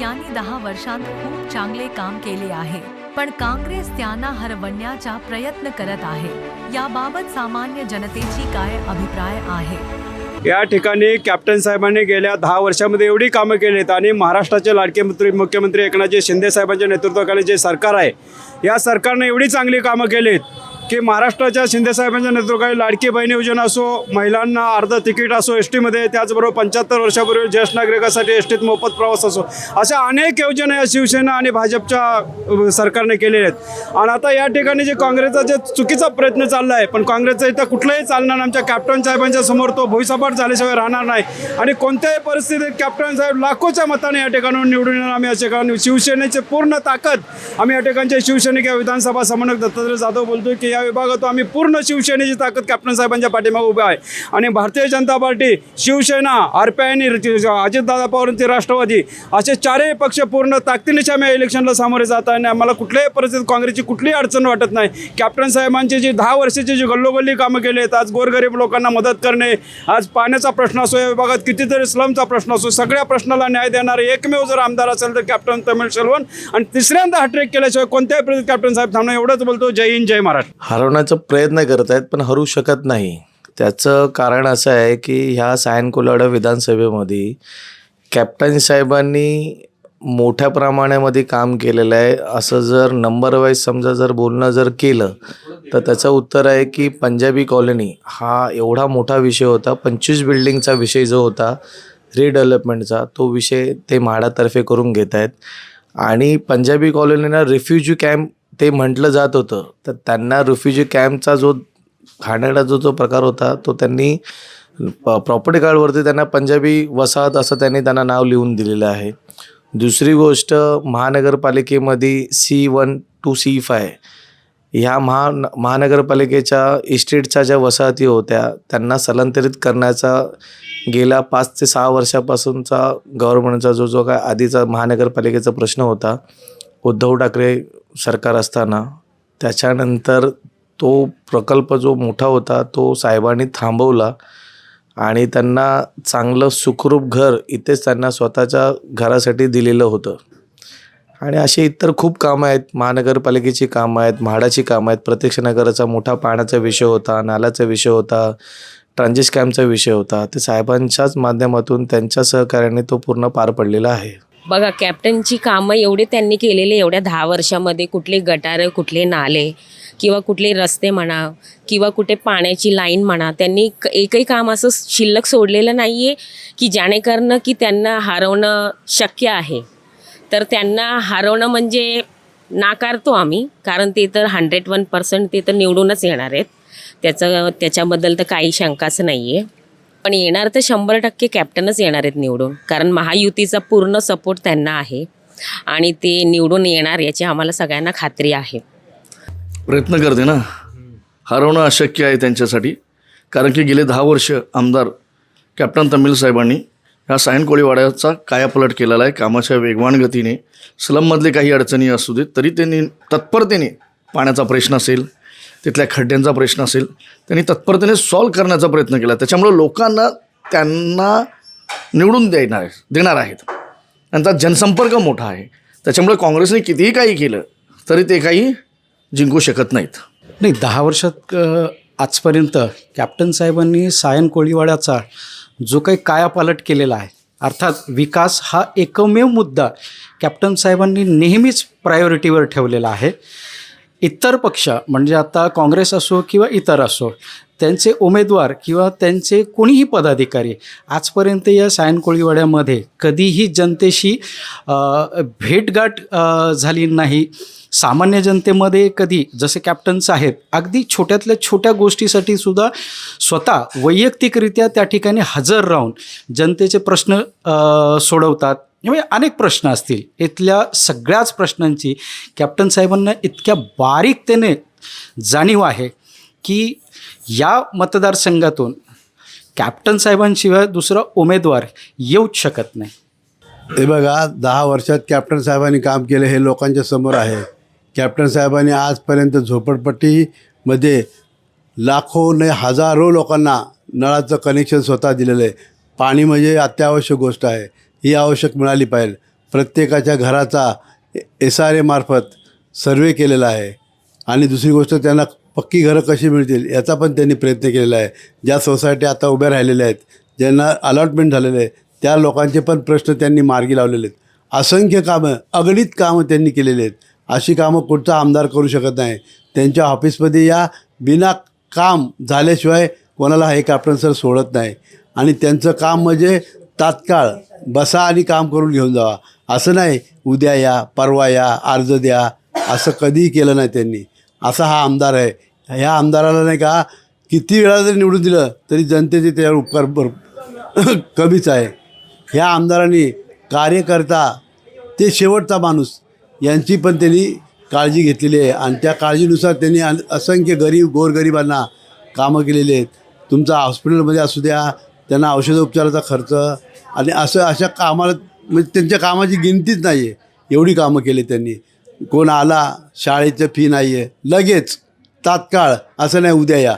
यांनी दहा वर्षांत खूप चांगले काम केले आहे. पण काँग्रेस त्यांना हरवण्याचा प्रयत्न करत आहे. याबाबत सामान्य जनतेची काय अभिप्राय आहे? या ठिकाणी कॅप्टन साहेबांनी गेल्या दहा वर्षामध्ये एवढी कामं केलीत आणि महाराष्ट्राचे लाडके मंत्री मुख्यमंत्री एकनाथजी शिंदे साहेबांच्या नेतृत्वाखाली जे सरकार आहे या सरकारने एवढी चांगली कामं केलीत. की महाराष्ट्राच्या शिंदेसाहेबांच्या नेतृत्वाखाली लाडकी बहीण योजना असो महिलांना अर्ध तिकीट असो एस टीमध्ये त्याचबरोबर पंच्याहत्तर वर्षापूर्वी ज्येष्ठ नागरिकासाठी एस टीत मोफत प्रवास असो. अशा अनेक योजना या शिवसेना आणि भाजपच्या सरकारने केलेल्या आहेत. आणि आता या ठिकाणी जे काँग्रेसचा जे चुकीचा प्रयत्न चालला आहे पण काँग्रेसचा इथं कुठलंही चालणार आमच्या कॅप्टन साहेबांच्या समोर तो भुईसपाट झाल्याशिवाय राहणार नाही. आणि कोणत्याही परिस्थितीत कॅप्टन साहेब लाखोच्या मताने या ठिकाणाहून निवडून येणार. आम्ही या ठिकाणी शिवसेनेची पूर्ण ताकद आम्ही या ठिकाणचे शिवसैनिक या विधानसभा समन्वयक दत्तात्रय जाधव बोलतोय की या विभागात आम्ही पूर्ण शिवसेनेची ताकद कॅप्टन साहेबांच्या पाठीमागे उभे आहे. आणि Bharatiya Janata Party Shiv Sena R P I Ajitdada पवारांची राष्ट्रवादी असे चारही पक्ष पूर्ण ताकदीनिशी आम्ही इलेक्शनला सामोरे जात आहे आणि आम्हाला कुठल्याही परिस्थितीत काँग्रेसची कुठलीही अडचण वाटत नाही. कॅप्टन साहेबांची जी दहा वर्षाची जी गल्लोगल्ली कामं केली आहेत आज गोरगरीब लोकांना मदत करणे आज पाण्याचा प्रश्न असो या विभागात कितीतरी स्लमचा प्रश्न असो सगळ्या प्रश्नाला न्याय देणारे एकमेव जर आमदार असेल तर कॅप्टन तमिळ सेल्वन आणि तिसऱ्यांदा हॅट्रिक केल्याशिवाय कोणत्याही परिस्थितीत कॅप्टन साहेब थांबणं एवढंच बोलतो. जय हिंद जय महाराष्ट्र. हरवण्याचा प्रयत्न करत आहेत पण हरू शकत नाही. त्याचं कारण असं आहे की ह्या सायन कोलाडा विधानसभेमध्ये कॅप्टन साहेबांनी मोठ्या प्रमाणामध्ये काम केलेलं आहे. असं जर नंबर वाईज समजा जर बोलणं जर केलं तर त्याचं उत्तर आहे की पंजाबी कॉलनी हा एवढा मोठा विषय होता. पंचवीस बिल्डिंगचा विषय जो होता रिडेव्हलपमेंटचा तो विषय ते म्हाडातर्फे करून घेत आहेत. आणि पंजाबी कॉलनीला रिफ्युजी कॅम्प ते म्हटलं जात होतं. तर त्यांना रिफ्युजी कॅम्पचा जो घाणेरडा जो जो प्रकार होता तो त्यांनी प्रॉपर्टी कार्डवरती त्यांना पंजाबी वसाहत असं त्यांनी त्यांना नाव लिहून दिलेलं आहे. दुसरी गोष्ट महानगरपालिकेमध्ये C one two C five ह्या महा महानगरपालिकेच्या इस्टेटच्या ज्या वसाहती होत्या त्यांना स्थलांतरित करण्याचा गेल्या पाच ते सहा वर्षापासूनचा गव्हर्नमेंटचा जो जो काय आधीचा महानगरपालिकेचा प्रश्न होता उद्धव ठाकरे सरकार असताना त्याच्यानंतर तो प्रकल्प जो मोठा होता तो साहेबांनी थांबवला आणि त्यांना चांगलं सुखरूप घर इथेच त्यांना स्वतःच्या घरासाठी दिलेलं होतं. आणि असे इतर खूप कामं आहेत. महानगरपालिकेची कामं आहेत म्हाडाची कामं आहेत. प्रत्यक्ष नगराचा मोठा पाण्याचा विषय होता नाल्याचा विषय होता ट्रान्झिस कॅम्पचा विषय होता. ते साहेबांच्याच माध्यमातून त्यांच्या सहकार्याने तो पूर्ण पार पडलेला आहे. बघा कॅप्टनची कामं एवढे त्यांनी केलेले एवढ्या दहा वर्षामध्ये कुठले गटारं कुठले नाले किंवा कुठले रस्ते म्हणा किंवा कुठे पाण्याची लाईन म्हणा त्यांनी क- एकही काम असं शिल्लक सोडलेलं नाही आहे की जेणेकरणं की त्यांना हरवणं शक्य आहे. तर त्यांना हरवणं म्हणजे नाकारतो आम्ही कारण ते तर हंड्रेड वन पर्सेंट ते तर निवडूनच येणार आहेत. त्याचं त्याच्याबद्दल तर काही शंकाच नाही आहे पण येणार तर शंभर टक्के कॅप्टनच येणार आहेत निवडून. कारण महायुतीचा पूर्ण सपोर्ट त्यांना आहे. आणि ते निवडून येणार याची आम्हाला सगळ्यांना खात्री आहे. प्रयत्न करते ना. हरवणं अशक्य आहे त्यांच्यासाठी. कारण की गेले दहा वर्ष आमदार कॅप्टन तमिल साहेबांनी ह्या सायन कोळीवाड्याचा कायापलट केलेला आहे. कामाच्या वेगवान गतीने. स्लममधले काही अडचणी असू देत तरी त्यांनी तत्परतेने पाण्याचा प्रश्न असेल तिथल्या खड्ड्यांचा प्रश्न असेल त्यांनी तत्परतेने सॉल्व करण्याचा प्रयत्न केला. त्याच्यामुळं लोकांना त्यांना निवडून देणार देणार आहेत. त्यांचा जनसंपर्क मोठा आहे. त्याच्यामुळे काँग्रेसने कितीही काही केलं तरी ते काही जिंकू शकत नाहीत. नाही दहा वर्षात आजपर्यंत कॅप्टन साहेबांनी सायन कोळीवाड्याचा जो काही कायापालट केलेला आहे अर्थात विकास हा एकमेव मुद्दा कॅप्टन साहेबांनी नेहमीच प्रायोरिटीवर ठेवलेला आहे. इतर पक्ष म्हणजे आता काँग्रेस असो किंवा इतर असो त्यांचे उमेदवार किंवा त्यांचे कोणीही पदाधिकारी आजपर्यंत या सायन कोळीवाड्यामध्ये कधीही जनतेशी भेटगाठ झाली नाही. सामान्य जनतेमध्ये कधी जसे कॅप्टन्स आहेत अगदी छोट्यातल्या छोट्या गोष्टीसाठी सुद्धा स्वतः वैयक्तिकरित्या त्या ठिकाणी हजर राहून जनतेचे प्रश्न सोडवतात. म्हणजे अनेक प्रश्न असतील. इथल्या सगळ्याच प्रश्नांची कॅप्टन साहेबांना इतक्या बारीकतेने जाणीव आहे की या मतदारसंघातून कॅप्टन साहेबांशिवाय दुसरा उमेदवार येऊच शकत नाही. हे बघा दहा वर्षात कॅप्टन साहेबांनी काम केलं हे लोकांच्या समोर आहे. कॅप्टन साहेबांनी आजपर्यंत झोपडपट्टीमध्ये लाखो नाही हजारो लोकांना नळाचं कनेक्शन स्वतः दिलेलं आहे. पाणी म्हणजे अत्यावश्यक गोष्ट आहे. ही आवश्यक मिळाली पाहिजे. प्रत्येकाच्या घराचा एस आर एमार्फत सर्वे केलेला आहे. आणि दुसरी गोष्ट त्यांना पक्की घरं कशी मिळतील याचा पण त्यांनी प्रयत्न केलेला आहे. ज्या सोसायटी आता उभ्या राहिलेल्या आहेत ज्यांना अलॉटमेंट झालेलं आहे त्या लोकांचे पण प्रश्न त्यांनी मार्गी लावलेले आहेत. असंख्य कामं अगणित कामं त्यांनी केलेली आहेत. अशी कामं कुठचा आमदार करू शकत नाही. त्यांच्या ऑफिसमध्ये या बिना काम झाल्याशिवाय कोणाला हे कॅप्टन सर सोडत नाही. आणि त्यांचं काम म्हणजे तात्काळ बसा आणि काम करून घेऊन जावा. असं नाही उद्या या परवा या अर्ज द्या. असं कधीही केलं नाही त्यांनी. असा हा आमदार आहे. ह्या आमदाराला नाही का किती वेळा जरी निवडून दिलं तरी जनतेचे त्याच्यावर उपकार भर कमीच आहे. ह्या आमदारांनी कार्यकर्ता ते शेवटचा माणूस यांची पण त्यांनी काळजी घेतलेली आहे. आणि त्या काळजीनुसार त्यांनी अन- असंख्य गरीब गोरगरिबांना कामं केलेली आहेत. तुमचा हॉस्पिटलमध्ये असू द्या त्यांना औषधोपचाराचा खर्च आणि असं अशा कामाला म्हणजे त्यांच्या कामाची गिनतीच नाही आहे एवढी कामं केली त्यांनी. कोण आला शाळेचं फी नाही आहे लगेच तात्काळ असं नाही उद्या या.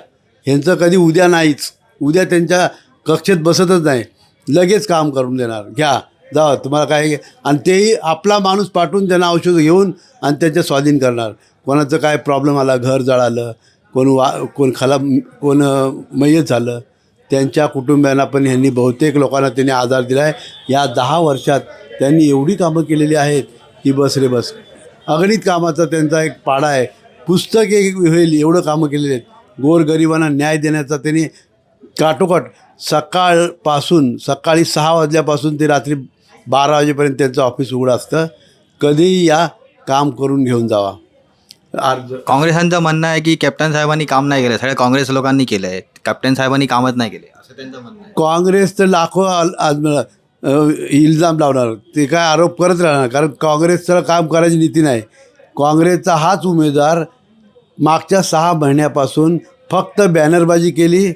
ह्यांचं कधी उद्या नाहीच. उद्या त्यांच्या कक्षेत बसतच नाही. लगेच काम करून देणार. घ्या जा तुम्हाला काय आणि तेही आपला माणूस पाठवून त्यांना औषध घेऊन आणि त्यांच्या स्वाधीन करणार. कोणाचं काय प्रॉब्लेम आला घर जळालं कोण वा कोण खाला कोण मयत झालं त्यांच्या कुटुंबियांना पण ह्यांनी बहुतेक लोकांना त्यांनी आधार दिला आहे या दहा वर्षात त्यांनी एवढी कामं केलेली आहेत की बस रे बस. अगणित कामाचा त्यांचा एक पाडा आहे. पुस्तक एक होईल एवढं कामं केलेली आहेत. गोरगरिबांना न्याय देण्याचा त्यांनी काटोकाट सकाळपासून सकाळी सहा वाजल्यापासून ते रात्री बारा वाजेपर्यंत त्यांचं ऑफिस उघडं असतं. कधीही या काम करून घेऊन जावा. अर्ज. काँग्रेसांचं म्हणणं आहे की कॅप्टन साहेबांनी काम नाही केलं सगळ्या काँग्रेस लोकांनी केलं आहे कॅप्टन साहेबांनी कामच नाही केले असं त्यांचं म्हणणं आहे. काँग्रेस तर लाखो आज अ, इल्जाम लावणार. ते काय आरोप करत राहणार कारण काँग्रेसचं काम करायची नीती नाही. काँग्रेसचा हाच उमेदवार मागच्या सहा महिन्यापासून फक्त बॅनरबाजी केली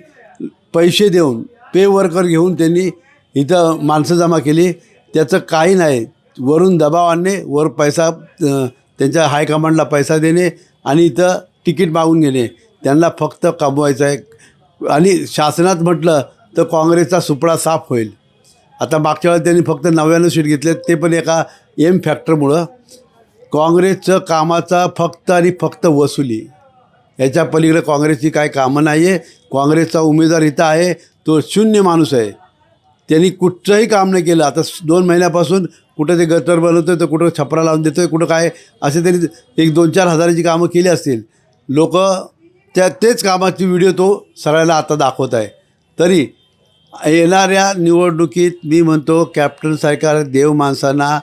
पैसे देऊन पे वर्कर घेऊन त्यांनी इथं माणसं जमा केली. त्याचं काही नाही. वरून दबाव आणणे वर पैसा अ, त्यांच्या हायकमांडला पैसा देणे आणि इथं तिकीट मागून घेणे. त्यांना फक्त कमवायचं आहे. आणि शासनात म्हटलं तर काँग्रेसचा सुपडा साफ होईल. आता मागच्या वेळेला त्यांनी फक्त नव्याण्णव सीट घेतले ते पण एका एम फॅक्टरमुळं काँग्रेसचं कामाचा फक्त आणि फक्त वसुली. याच्या पलीकडे काँग्रेसची काय कामं नाही आहे काँग्रेसचा उमेदवार इथं आहे. तो शून्य माणूस आहे. त्यांनी कुठचंही काम नाही केलं. आता दोन महिन्यापासून कुठं ते गटर बनवतो तर कुठं छपरा लावून देतो कुठं काय असे त्यांनी एक दोन चार हजाराची कामं केली असतील. लोक त्या तेच कामाची व्हिडिओ तो सगळ्याला आता दाखवत आहे. तरी येणाऱ्या निवडणुकीत मी म्हणतो कॅप्टन सरकार देव माणसांना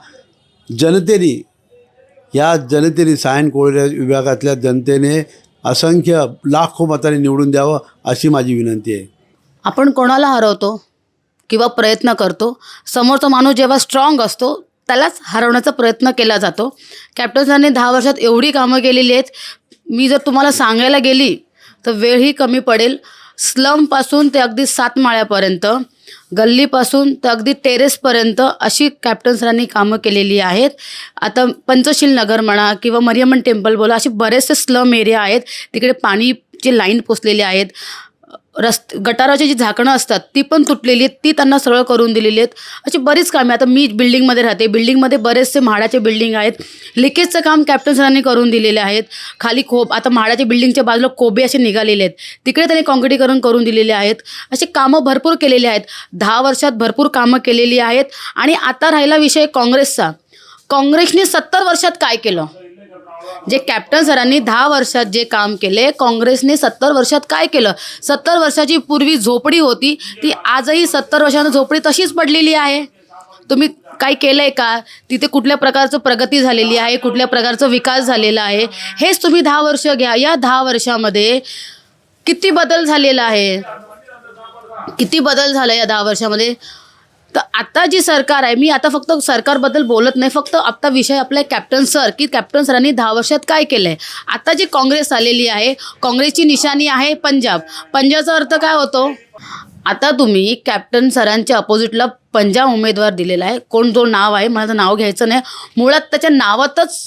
जनतेने या जनतेने सायन कोळऱ्या विभागातल्या जनतेने असंख्य लाखो मताने निवडून द्यावं अशी माझी विनंती आहे. आपण कोणाला हरवतो किंवा प्रयत्न करतो? समोरचा माणूस जेव्हा स्ट्रॉंग असतो त्यालाच हरवण्याचा प्रयत्न केला जातो. कॅप्टन सरने दहा वर्षात एवढी कामं केलेली आहेत. मी जर तुम्हाला सांगायला गेली तर वेळही कमी पडेल. स्लमपासून ते अगदी सात माळ्यापर्यंत गल्लीपासून तर अगदी टेरेसपर्यंत अशी कॅप्टन सरांनी कामं केलेली आहेत. आता पंचशील नगर म्हणा किंवा मरियमन टेम्पल बोला असे बरेचसे स्लम एरिया आहेत. तिकडे पाणीची लाईन पोचलेली आहेत. रस्त गटाराची जी झाकणं असतात ती पण तुटलेली आहेत ती त्यांना सरळ करून दिलेली आहेत. अशी बरीच कामे आता मी बिल्डिंगमध्ये राहते. बिल्डिंगमध्ये बरेचसे म्हाडाचे बिल्डिंग आहेत. लिकेजचं काम कॅप्टन सरांनी करून दिलेले आहेत. खाली खोप आता म्हाडाच्या बिल्डिंगच्या बाजूला कोबे असे निघालेले आहेत. तिकडे त्यांनी काँक्रिटीकरण करून दिलेले आहेत. असे कामं भरपूर केलेली आहेत. दहा वर्षात भरपूर कामं केलेली आहेत. आणि आता राहिला विषय काँग्रेसचा. काँग्रेसने सत्तर वर्षात काय केलं? जे कॅप्टन सरांनी दहा वर्षात जे काम केले काँग्रेसने सत्तर वर्षात काय केलं? सत्तर वर्षाची पूर्वी झोपडी होती ती आजही सत्तर वर्षानं झोपडी तशीच पडलेली आहे? तुम्ही काय केलं आहे का? तिथे कुठल्या प्रकारचं प्रगती झालेली आहे? कुठल्या प्रकारचा विकास झालेला आहे? हेच तुम्ही दहा वर्ष घ्या. या दहा वर्षामध्ये किती बदल झालेला आहे? किती बदल झाला या दहा वर्षामध्ये? तर आता जी सरकार आहे मी आता फक्त सरकारबद्दल बोलत नाही फक्त आता विषय आपला आहे कॅप्टन सर की कॅप्टन सरांनी दहा वर्षात काय केलं आहे आता जी काँग्रेस आलेली आहे काँग्रेसची निशाणी आहे पंजाब. पंजाबचा अर्थ काय होतो? आता तुम्ही कॅप्टन सरांच्या अपोजिटला पंजाब उमेदवार दिलेला आहे. कोण जो नाव आहे मला नाव घ्यायचं नाही. मुळात त्याच्या नावातच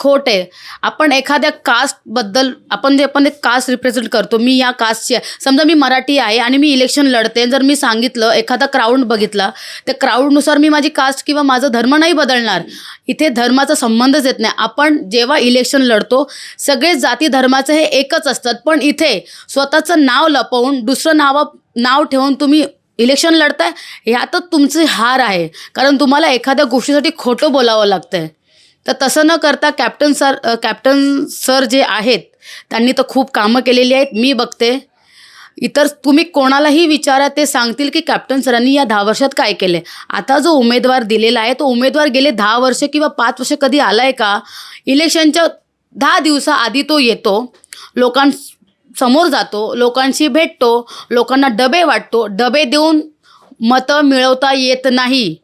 खोट आहे. आपण एखाद्या कास्टबद्दल आपण जे आपण एक कास्ट रिप्रेझेंट करतो मी या कास्टची आहे. समजा मी मराठी आहे आणि मी इलेक्शन लढते जर मी सांगितलं एखादा क्राऊड बघितला त्या क्राऊडनुसार मी माझी कास्ट किंवा माझा धर्म नाही बदलणार. इथे धर्माचा संबंधच येत नाही. आपण जेव्हा इलेक्शन लढतो सगळे जाती धर्माचं हे एकच असतात. पण इथे स्वतःचं नाव लपवून दुसरं नावा नाव ठेवून तुम्ही इलेक्शन लढताय ह्यातच तुमची हार आहे. कारण तुम्हाला एखाद्या गोष्टीसाठी खोटं बोलावं लागतं आहे तर तसं न करता कॅप्टन सर कॅप्टन सर जे आहेत त्यांनी तर खूप कामं केलेली आहेत. मी बघते. इतर तुम्ही कोणालाही विचारा ते सांगतील की कॅप्टन सरांनी या दहा वर्षात काय केले. आता जो उमेदवार दिलेला आहे तो उमेदवार गेले दहा वर्ष किंवा पाच वर्ष कधी आला आहे का? इलेक्शनच्या दहा दिवसाआधी तो येतो. लोकांसमोर जातो लोकांशी भेटतो लोकांना डबे वाटतो. डबे देऊन मतं मिळवता येत नाही.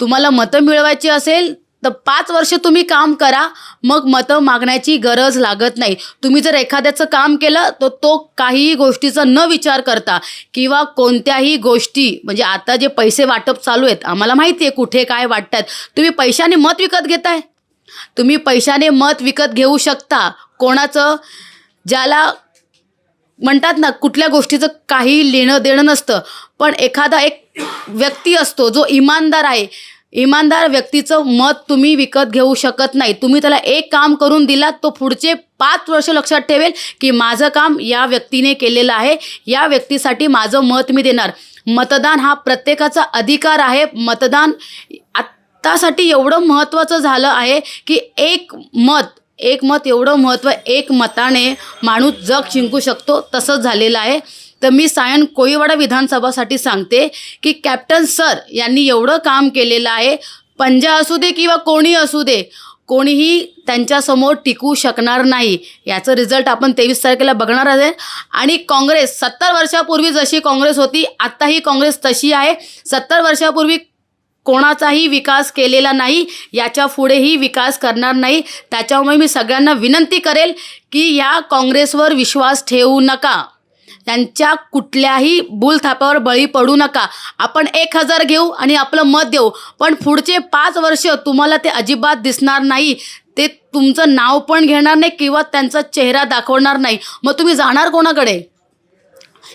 तुम्हाला मतं मिळवायची असेल तर पाच वर्ष तुम्ही काम करा मग मतं मागण्याची गरज लागत नाही. तुम्ही जर एखाद्याचं काम केलं तर तो काहीही गोष्टीचा न विचार करता किंवा कोणत्याही गोष्टी म्हणजे आता जे पैसे वाटप चालू आहेत आम्हाला माहिती आहे कुठे काय वाटतात तुम्ही पैशाने मत विकत घेताय. तुम्ही पैशाने मत विकत घेऊ शकता. कोणाचं ज्याला म्हणतात ना कुठल्या गोष्टीचं काही लेणं देणं नसतं. पण एखादा एक व्यक्ती असतो जो इमानदार आहे इमानदार व्यक्तीचं मत तुम्ही विकत घेऊ शकत नाही. तुम्ही त्याला एक काम करून दिलात तो पुढचे पाच वर्ष लक्षात ठेवेल की माझं काम या व्यक्तीने केलेलं आहे. या व्यक्तीसाठी माझं मत मी देणार. मतदान हा प्रत्येकाचा अधिकार आहे. मतदान आत्तासाठी एवढं महत्त्वाचं झालं आहे की एक मत एक मत एवढं महत्त्व एक मताने माणूस जग जिंकू शकतो. तसंच झालेलं आहे. तर मी सायन कोळीवाडा विधानसभासाठी सांगते की कॅप्टन सर यांनी एवढं काम केलेलं आहे पंजा असू दे किंवा कोणी असू दे कोणीही त्यांच्यासमोर टिकू शकणार नाही. याचं रिझल्ट आपण तेवीस तारखेला बघणार आहे. आणि काँग्रेस सत्तर वर्षापूर्वी जशी काँग्रेस होती आत्ताही काँग्रेस तशी आहे. सत्तर वर्षापूर्वी कोणाचाही विकास केलेला नाही याच्या पुढेही विकास करणार नाही. त्याच्यामुळे मी सगळ्यांना विनंती करेल की या काँग्रेसवर विश्वास ठेवू नका. त्यांच्या कुठल्याही बुलथापावर बळी पडू नका. आपण एक हजार घेऊ आणि आपलं मत देऊ. पण पुढचे पाच वर्ष तुम्हाला ते अजिबात दिसणार नाही. ते तुमचं नाव पण घेणार नाही किंवा त्यांचा चेहरा दाखवणार नाही. मग तुम्ही जाणार कोणाकडे?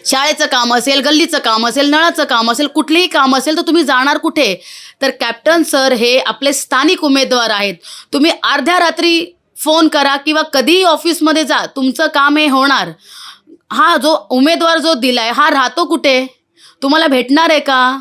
शाळेचं काम असेल गल्लीचं काम असेल नळाचं काम असेल कुठलेही काम असेल तर तुम्ही जाणार कुठे? तर कॅप्टन सर हे आपले स्थानिक उमेदवार आहेत. तुम्ही अर्ध्या रात्री फोन करा किंवा कधीही ऑफिसमध्ये जा. तुमचं काम हे होणार. हा जो उमेदवार जो दिला आहे हा राहतो कुठे? तुम्हाला भेटणार आहे का?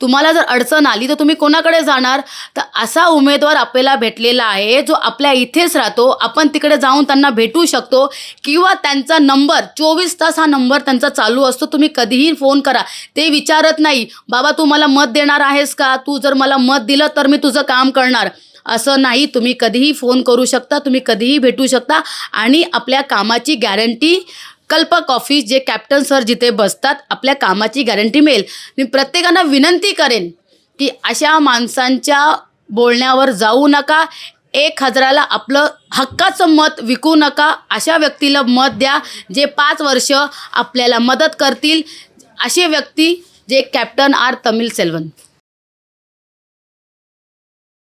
तुम्हाला जर अडचण आली तर तुम्ही कोणाकडे जाणार? तर असा उमेदवार आपल्याला भेटलेला आहे जो आपल्या इथेच राहतो. आपण तिकडे जाऊन त्यांना भेटू शकतो किंवा त्यांचा नंबर चोवीस तास हा नंबर त्यांचा चालू असतो. तुम्ही कधीही फोन करा ते विचारत नाही बाबा तू मला मत देणार आहेस का? तू जर मला मत दिलं तर मी तुझं काम करणार. असं नाही तुम्ही कधीही फोन करू शकता तुम्ही कधीही भेटू शकता आणि आपल्या कामाची गॅरंटी कल्पक ऑफिस जे कॅप्टन सर जिथे बसतात आपल्या कामाची गॅरंटी मिळेल. मी प्रत्येकांना विनंती करेन की अशा माणसांच्या बोलण्यावर जाऊ नका. एक हजाराला आपलं हक्काचं मत विकू नका. अशा व्यक्तीला मत द्या जे पाच वर्ष आपल्याला मदत करतील. असे व्यक्ती जे कॅप्टन आर तमिल सेल्वन.